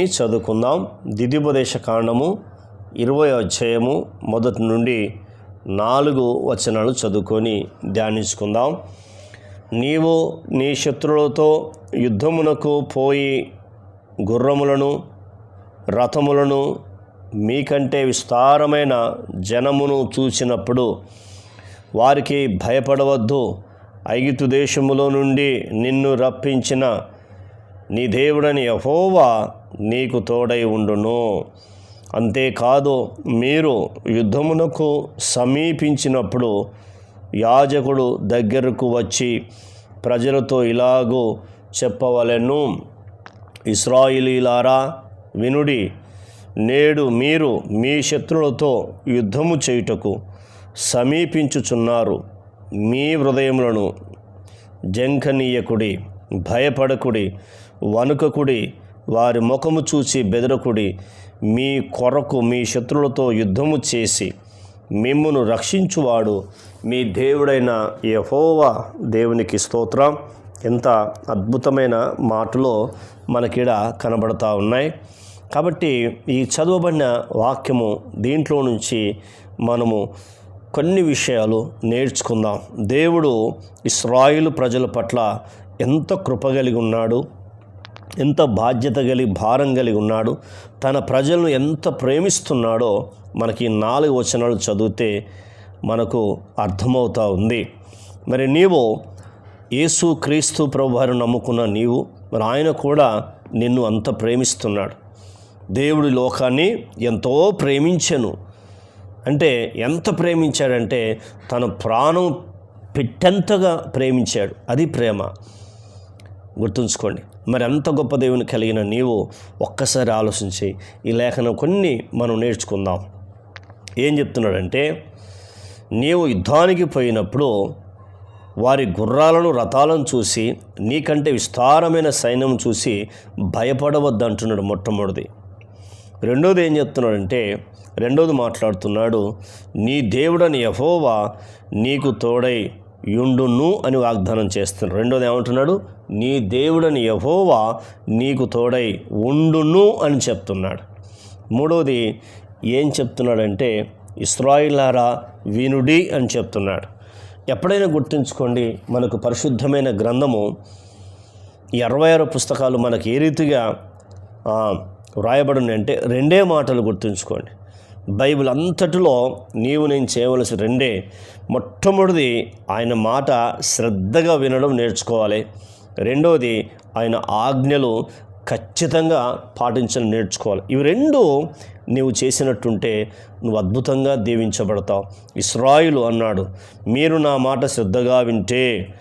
చదువుకుందాం దిద్యుపదేశ కాండము ఇరవై అధ్యాయము మొదటి నుండి నాలుగు వచనాలు చదువుకొని ధ్యానించుకుందాం. నీవు నీ శత్రువులతో యుద్ధమునకు పోయి గుర్రములను రథములను మీకంటే విస్తారమైన జనమును చూసినప్పుడు వారికి భయపడవద్దు. ఐగుప్తు దేశములో నుండి నిన్ను రప్పించిన నీ దేవుడని యహోవా నీకు తోడై ఉండును. అంతేకాదు మీరు యుద్ధమునకు సమీపించినప్పుడు యాజకుడు దగ్గరకు వచ్చి ప్రజలతో ఇలాగూ చెప్పవలెను. ఇస్రాయిలీలారా వినుడి నేడు మీరు మీ శత్రులతో యుద్ధము చేయుటకు సమీపించుచున్నారు. మీ హృదయములను జంకనీయకుడి భయపడకుడి వణుకకుడి వారి ముఖము చూచి బెదరకుడి మీ కొరకు మీ శత్రులతో యుద్ధము చేసి మిమ్మును రక్షించువాడు మీ దేవుడైన యహోవా దేవునికి స్తోత్రం. ఎంత అద్భుతమైన మాటలో మనకిడ కనబడతా ఉన్నాయి. కాబట్టి ఈ చదవబడిన వాక్యము దీంట్లో నుంచి మనము కొన్ని విషయాలు నేర్చుకుందాం. దేవుడు ఇస్రాయిల్ ప్రజల పట్ల ఎంత కృప కలిగి ఉన్నాడు. ఎంత బాధ్యత కలిగి భారం కలిగి ఉన్నాడు తన ప్రజలను ఎంత ప్రేమిస్తున్నాడో మనకి నాలుగు వచనాలు చదివితే మనకు అర్థమవుతా ఉంది. మరి నీవు యేసు క్రీస్తు ప్రభువారు నమ్ముకున్న నీవు మరి ఆయన కూడా నిన్ను అంత ప్రేమిస్తున్నాడు. దేవుడి లోకాన్ని ఎంతో ప్రేమించను. అంటే ఎంత ప్రేమించాడంటే తన ప్రాణం పెట్టెంతగా ప్రేమించాడు. అది ప్రేమ. గుర్తుంచుకోండి. మరి అంత గొప్ప దేవుని కలిగిన నీవు ఒక్కసారి ఆలోచించి ఈ లేఖనం కొన్ని మనం నేర్చుకుందాం. ఏం చెప్తున్నాడంటే నీవు యుద్ధానికి పోయినప్పుడు వారి గుర్రాలను రథాలను చూసి నీకంటే విస్తారమైన సైన్యం చూసి భయపడవద్దు అంటున్నాడు మొట్టమొదటిది రెండోది ఏం చెప్తున్నాడంటే రెండోది మాట్లాడుతున్నాడు నీ దేవుడని యహోవా నీకు తోడై యుండును అని వాగ్దానం చేస్తున్నాడు రెండోది ఏమంటున్నాడు? నీ దేవుడని యహోవా నీకు తోడై ఉండును అని చెప్తున్నాడు. మూడోది ఏం చెప్తున్నాడంటే ఇస్రాయిలారా వినుడి అని చెప్తున్నాడు. ఎప్పుడైనా గుర్తుంచుకోండి మనకు పరిశుద్ధమైన గ్రంథము ఈ అరవై ఆరు పుస్తకాలు మనకి ఏ రీతిగా వ్రాయబడి అంటే రెండే మాటలు గుర్తుంచుకోండి. బైబిల్ అంతటిలో నీవు నేను చేయవలసి రెండే. మొట్టమొదటిది ఆయన మాట శ్రద్ధగా వినడం నేర్చుకోవాలి. రెండవది ఆయన ఆజ్ఞలు ఖచ్చితంగా పాటించడం నేర్చుకోవాలి. ఇవి రెండు నీవు చేసినట్టుంటే నువ్వు అద్భుతంగా దీవించబడతావు. ఇస్రాయిలు అన్నాడు మీరు నా మాట శ్రద్ధగా వింటే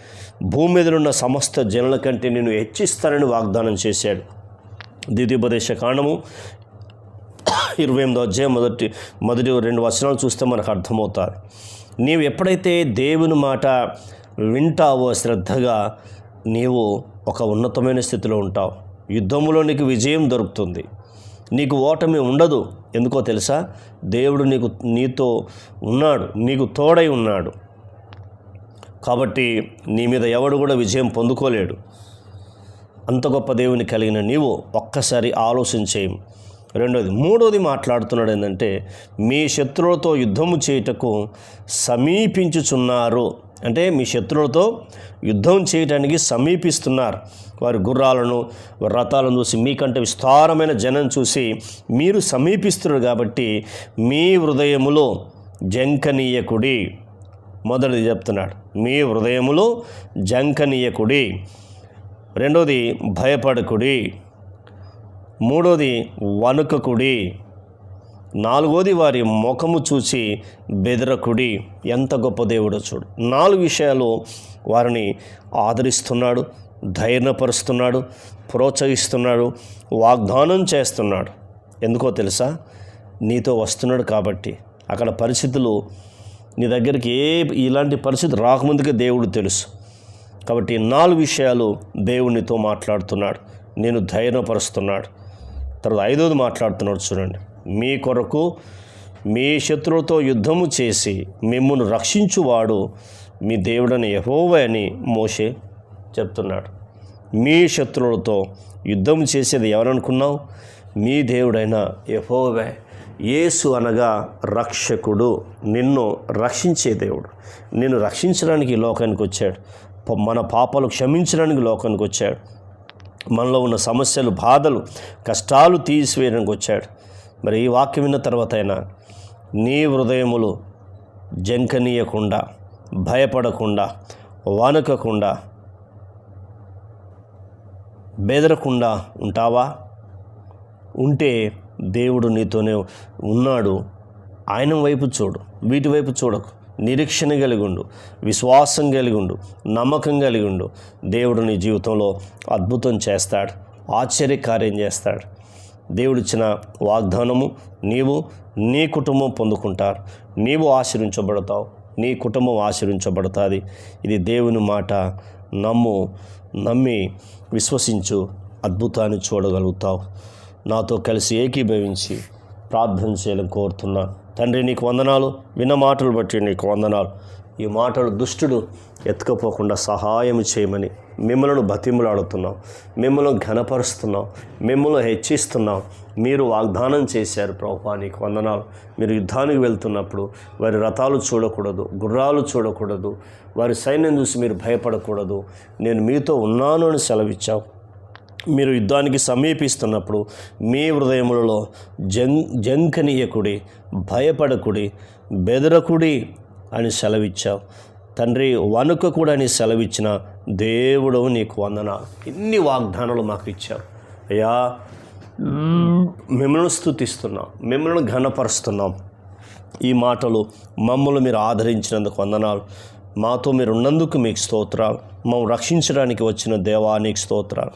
భూమి మీద ఉన్న సమస్త జనుల కంటే నేను హెచ్చిస్తానని వాగ్దానం చేశాడు. ద్వితీయోపదేశ కాండము ఇరవై ఎనిమిదో అధ్యాయం మొదటి మొదటి రెండు వచనాలు చూస్తే మనకు అర్థమవుతుంది నీవు ఎప్పుడైతే దేవుని మాట వింటావో శ్రద్ధగా నీవు ఒక ఉన్నతమైన స్థితిలో ఉంటావు. యుద్ధంలో నీకు విజయం దొరుకుతుంది. నీకు ఓటమి ఉండదు. ఎందుకో తెలుసా? దేవుడు నీకు నీతో ఉన్నాడు. నీకు తోడై ఉన్నాడు. కాబట్టి నీ మీద ఎవడు కూడా విజయం పొందుకోలేడు. అంత గొప్ప దేవుని కలిగిన నీవు ఒక్కసారి ఆలోచించేయం రెండోది మూడోది మాట్లాడుతున్నాడు ఏంటంటే మీ శత్రువులతో యుద్ధము చేయుటకు సమీపించుచున్నారు. అంటే మీ శత్రువులతో యుద్ధం చేయటానికి సమీపిస్తున్నారు. వారి గుర్రాలను వారి రథాలను చూసి మీకంటే విస్తారమైన జనం చూసి మీరు సమీపిస్తున్నారు కాబట్టి మీ హృదయములో జంకనీయకుడి మొదటిది చెప్తున్నాడు మీ హృదయములో జంకనీయకుడి. రెండోది భయపడకుడి. మూడోది వణుకకుడి. నాలుగోది వారి ముఖము చూసి బెదరకుడి. ఎంత గొప్ప దేవుడో చూడు. నాలుగు విషయాలు వారిని ఆదరిస్తున్నాడు ధైర్యపరుస్తున్నాడు ప్రోత్సహిస్తున్నాడు వాగ్దానం చేస్తున్నాడు. ఎందుకో తెలుసా? నీతో వస్తున్నాడు కాబట్టి. అక్కడ పరిస్థితులు నీ దగ్గరికి ఏ ఇలాంటి పరిస్థితి రాకముందుకే దేవుడు తెలుసు. కాబట్టి నాలుగు విషయాలు దేవునితో మాట్లాడుతున్నాడు. నేను ధైర్యపరుస్తున్నాడు. తర్వాత ఐదోది మాట్లాడుతున్నాడు చూడండి. మీ కొరకు మీ శత్రువులతో యుద్ధము చేసి మిమ్మల్ని రక్షించువాడు మీ దేవుడని యహోవా అని మోషే చెప్తున్నాడు. మీ శత్రువులతో యుద్ధం చేసేది ఎవరనుకున్నావు? మీ దేవుడైన యహోవే. యేసు అనగా రక్షకుడు. నిన్ను రక్షించే దేవుడు. నిన్ను రక్షించడానికి లోకానికి వచ్చాడు. మన పాపాలు క్షమించడానికి లోకానికి వచ్చాడు. మనలో ఉన్న సమస్యలు బాధలు కష్టాలు తీసివేయడానికి వచ్చాడు. మరి ఈ వాక్యం విన్న తర్వాత అయినా నీ హృదయములు జంకనీయకుండా భయపడకుండా వణకకుండా బెదరకుండా ఉంటావా? ఉంటే దేవుడు నీతోనే ఉన్నాడు. ఆయన వైపు చూడు వీటి వైపు చూడకు. నిరీక్షణ కలిగుండు విశ్వాసం కలిగుండు నమ్మకం కలిగుండు. దేవుడు నీ జీవితంలో అద్భుతం చేస్తాడు ఆశ్చర్యకార్యం చేస్తాడు. దేవుడిచ్చిన వాగ్దానము నీవు నీ కుటుంబం పొందుకుంటారు. నీవు ఆశీర్వించబడతావు నీ కుటుంబం ఆశీర్వించబడుతుంది ఇది దేవుని మాట. నమ్ము నమ్మి విశ్వసించు అద్భుతాన్ని చూడగలుగుతావు. నాతో కలిసి ఏకీభవించి ప్రార్థన చేయాలని కోరుతున్నాను తండ్రి నీకు వందనాలు. విన్న మాటలు బట్టి నీకు వందనాలు. ఈ మాటలు దుష్టుడు ఎత్తుకపోకుండా సహాయం చేయమని మిమ్మల్ని బతిమలాడుతున్నాం. మిమ్మల్ని ఘనపరుస్తున్నాం. మిమ్మల్ని హెచ్చిస్తున్నాం. మీరు వాగ్దానం చేశారు ప్రభా నీకు వందనాలు. మీరు యుద్ధానికి వెళ్తున్నప్పుడు వారి రథాలు చూడకూడదు గుర్రాలు చూడకూడదు. వారి సైన్యం చూసి మీరు భయపడకూడదు. నేను మీతో ఉన్నాను అని సెలవిచ్చావు. మీరు యుద్ధానికి సమీపిస్తున్నప్పుడు మీ హృదయములలో జం జంకనీయకుడి భయపడకుడి బెదరకుడి అని సెలవిచ్చావు. తండ్రి వణుకకుడు అని సెలవిచ్చిన దేవుడు నీకు వందన. ఇన్ని వాగ్దానాలు మాకు ఇచ్చావు. అయ్యా మిమ్మల్ని స్థుతిస్తున్నాం మిమ్మల్ని ఘనపరుస్తున్నాం. ఈ మాటలు మమ్మల్ని మీరు ఆదరించినందుకు వందనాలు. మాతో మీరు ఉన్నందుకు మీకు స్తోత్రాలు. మమ్మల్ని రక్షించడానికి వచ్చిన దేవానికి స్తోత్రాలు.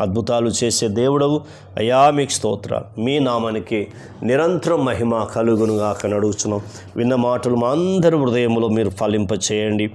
అద్భుతాలు చేసే దేవుడవు. అయా మీకు స్తోత్రాలు. మీ నామానికి నిరంతరం మహిమ కలుగునుగాక నడుచున్నాం విన్న మాటలు మా అందరి హృదయంలో మీరు ఫలింప చేయండి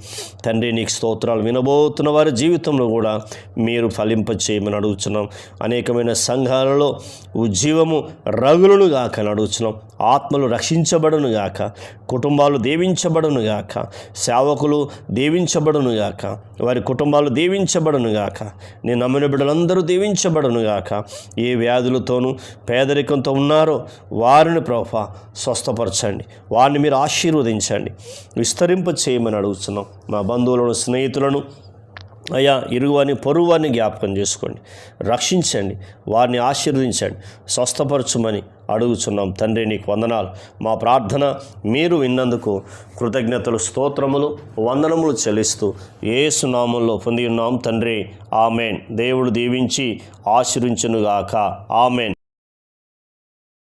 తండ్రి నీకు స్తోత్రాలు వినబోతున్న వారి జీవితంలో కూడా మీరు ఫలింప చేయమని అడుగుతున్నాం అనేకమైన సంఘాలలో ఉజ్జీవము రగులను గాక నడుచున్నాం ఆత్మలు రక్షించబడును గాక కుటుంబాలు దీవించబడును గాక సేవకులు దీవించబడును గాక వారి కుటుంబాలు దీవించబడనుగాక నీ నమ్మిన బిడ్డలందరూ దీవించబడనుగాక ఏ వ్యాధులతోనూ పేదరికంతో ఉన్నారో వారిని ప్రోఫ స్వస్థపరచండి. వారిని మీరు ఆశీర్వదించండి. విస్తరింప చేయమని అడుగుతున్నాం మా బంధువులను స్నేహితులను అయ్యా ఇరుగువారిని పొరుగువారిని జ్ఞాపకం చేసుకోండి. రక్షించండి. వారిని ఆశీర్వదించండి. స్వస్థపరచుమని అడుగుచున్నాం. తండ్రి నీకు వందనాలు. మా ప్రార్థన మీరు విన్నందుకు కృతజ్ఞతలు స్తోత్రములు వందనములు చెల్లిస్తూ ఏసునామంలో పొంది ఉన్నాం. తండ్రి ఆమెన్. దేవుడు దీవించి ఆశీర్వించునుగాక. ఆమెన్.